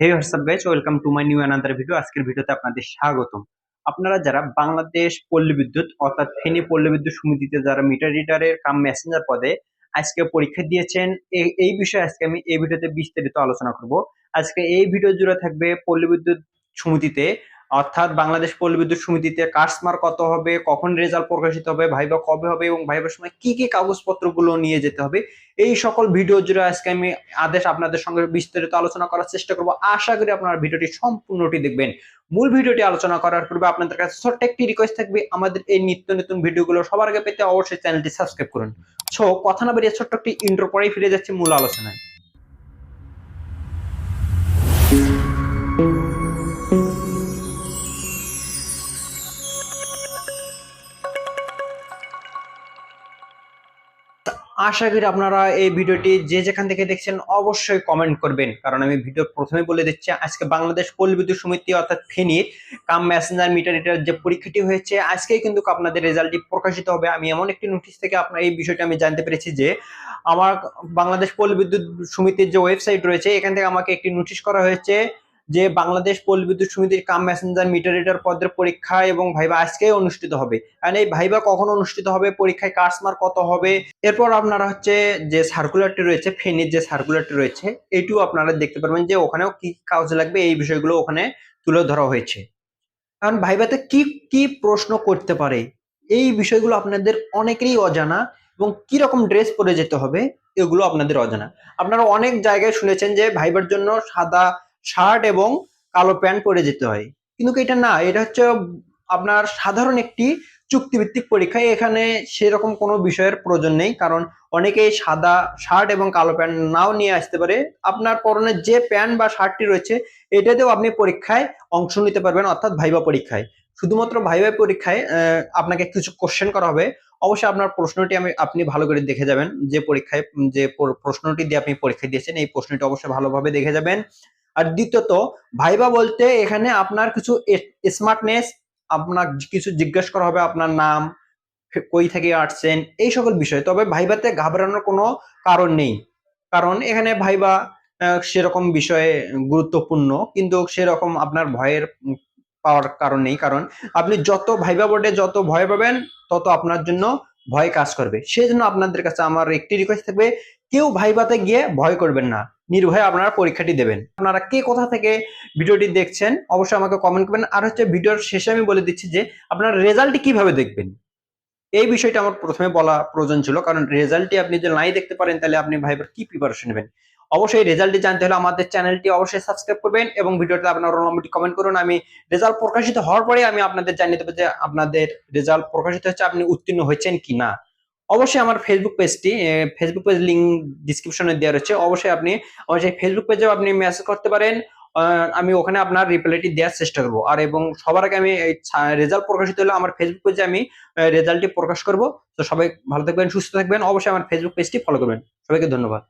Hey WhatsApp guys welcome to my new another video আজকের ভিডিওতে আপনাদের স্বাগতম। আপনারা যারা বাংলাদেশ পল্লী বিদ্যুৎ, অর্থাৎ ফেনী পল্লী বিদ্যুৎ সমিতিতে যারা মিটার রিডারের কাম মেসেঞ্জার পদে আজকে পরীক্ষা দিয়েছেন এই- বিষয়ে আজকে আমি এই ভিডিওতে বিস্তারিত আলোচনা করব। আজকে এই ভিডিও জুড়ে থাকবে পল্লী বিদ্যুৎ সমিতিতে অর্থাৎ বাংলাদেশ পল্লী বিদ্যুৎ সমিতিতে কাস্টমার কত হবে, কখন রেজাল্ট প্রকাশিত হবে, ভাইবা কবে হবে এবং ভাইবার সময় কি কি কাগজপত্রগুলো নিয়ে যেতে হবে, এই সকল ভিডিও জুড়ে আজকে আমি আদেশ আপনাদের সঙ্গে বিস্তারিত আলোচনা করার চেষ্টা করব। আশা করি আপনারা ভিডিওটি সম্পূর্ণটি দেখবেন। মূল ভিডিওটি আলোচনা করার পূর্বে আপনাদের কাছে ছোট্ট একটি রিকোয়েস্ট থাকবে, আমাদের এই নিত্য নতুন ভিডিওগুলো সবার আগে পেতে অবশ্যই চ্যানেলটি সাবস্ক্রাইব করুন। সো, কথা না বেরিয়ে ছোট্ট একটি ইন্ট্রো পরেই ফিরে যাচ্ছি মূল আলোচনায়। আশা করি আপনারা এই ভিডিওটি যে যেখান থেকে দেখছেন অবশ্যই কমেন্ট করবেন। কারণ আমি ভিডিও প্রথমে বলে দিচ্ছি, আজকে বাংলাদেশ পল্লী বিদ্যুৎ সমিতি অর্থাৎ ফেনীর কাম মেসেঞ্জার মিটার রিডার যে পরীক্ষাটি হয়েছে, আজকেই কিন্তু আপনাদের রেজাল্টটি প্রকাশিত হবে। আমি এমন একটি নোটিশ থেকে আপনার এই বিষয়টি আমি জানতে পেরেছি যে, আমার বাংলাদেশ পল্লী বিদ্যুৎ সমিতির যে ওয়েবসাইট রয়েছে, এখান থেকে আমাকে একটি নোটিশ করা হয়েছে যে বাংলাদেশ পল্লী বিদ্যুৎ সমিতির কাম মেসেঞ্জার মিটার রিডার পদের পরীক্ষা এবং ভাইবা আজকেই অনুষ্ঠিত হবে। কারণ এই ভাইবা কখন অনুষ্ঠিত হবে, পরীক্ষায় কাস্টমার কত হবে? এরপর আপনারা হচ্ছে যে সার্কুলারটি রয়েছে ফেনীর যে সার্কুলারটি রয়েছে, এটিও আপনারা দেখতে পারবেন যে ওখানেও কি কি কাগজ লাগবে, এই বিষয়গুলো ওখানে তুলে ধরা হয়েছে। কারণ ভাইভাতে কি কি প্রশ্ন করতে পারে, এই বিষয়গুলো আপনাদের অনেকেরই অজানা এবং কি রকম ড্রেস পরে যেতে হবে, এগুলো আপনাদের অজানা। আপনারা অনেক জায়গায় শুনেছেন যে ভাইবার জন্য সাদা শার্ট এবং কালো প্যান্ট পরে যেতে হয়। কিন্তু এটা না, এটা হচ্ছে আপনার সাধারণ একটি চুক্তিভিত্তিক পরীক্ষা। এখানে সেরকম কোনো বিষয়ের প্রয়োজন নেই, কারণ অনেকেই সাদা শার্ট এবং কালো প্যান্ট নাও নিয়ে আসতে পারে। আপনার পরনে যে প্যান্ট বা শার্টটি রয়েছে, এটাতেও আপনি পরীক্ষায় অংশ নিতে পারবেন, অর্থাৎ ভাইবা পরীক্ষায়। শুধুমাত্র ভাইবা পরীক্ষায় আপনাকে কিছু কোশ্চেন করা হবে। অবশ্যই আপনার প্রশ্নটি আমি, আপনি ভালো করে দেখে যাবেন। যে পরীক্ষায়, যে প্রশ্নটি দিয়ে আপনি পরীক্ষা দিয়েছেন, এই প্রশ্নটি অবশ্যই ভালোভাবে দেখে যাবেন। আর দ্বিতীয়ত, ভাইবা বলতে এখানে আপনার কিছু স্মার্টনেস আপনার কিছু জিজ্ঞেস করা হবে আপনার নাম কই থেকে আসছেন, এই সকল বিষয়। তবে ভাইভাতে ঘাবড়ানোর কোনো কারণ নেই। কারণ এখানে ভাইবা সেরকম বিষয়ে গুরুত্বপূর্ণ, কিন্তু সেরকম আপনার ভয়ের পাওয়ার কারণ নেই। কারণ আপনি যত ভাইবা বোর্ডে যত ভয় পাবেন, তত আপনার জন্য ভয় কাজ করবে। সেই জন্য আপনাদের কাছে আমার একটি রিকোয়েস্ট থাকবে, কেউ ভাইবাতে গিয়ে ভয় করবেন না। নির্ভয়ে আপনারা পরীক্ষাটি দেবেন। আপনারা কে কোথা থেকে ভিডিওটি দেখছেন, অবশ্যই আমাকে কমেন্ট করবেন। আর হচ্ছে ভিডিওর শেষে আমি বলে দিচ্ছি যে, আপনার রেজাল্টটি কীভাবে দেখবেন? এই বিষয়টা আমার প্রথমে বলা প্রয়োজন ছিল। কারণ রেজাল্টটি আপনি যদি নাই দেখতে পারেন, তাহলে আপনি ভাইবার কি প্রিপারেশন নেবেন? অবশ্যই রেজাল্টটি জানতে হলে আমাদের চ্যানেলটি অবশ্যই সাবস্ক্রাইব করবেন এবং ভিডিওতে আপনার রোল কমেন্ট করুন। আমি রেজাল্ট প্রকাশিত হওয়ার পরে আমি আপনাদের জানিয়ে দেবো যে আপনাদের রেজাল্ট প্রকাশিত হচ্ছে আপনি উত্তীর্ণ হয়েছেন কি না অবশ্যই আমার ফেসবুক পেজটি ফেসবুক পেজ লিঙ্ক ডিসক্রিপশনে দেওয়া রয়েছে। অবশ্যই আপনি অবশ্যই ফেসবুক পেজেও আপনি মেসেজ করতে পারেন। আমি ওখানে আপনার রিপ্লাইটি দেওয়ার চেষ্টা করব। আর এবং সবার আগে আমি রেজাল্ট প্রকাশিত হলে আমার ফেসবুক পেজে আমি রেজাল্টটি প্রকাশ করব। তো সবাই ভালো থাকবেন, সুস্থ থাকবেন। অবশ্যই আমার ফেসবুক পেজটি ফলো করবেন। সবাইকে ধন্যবাদ।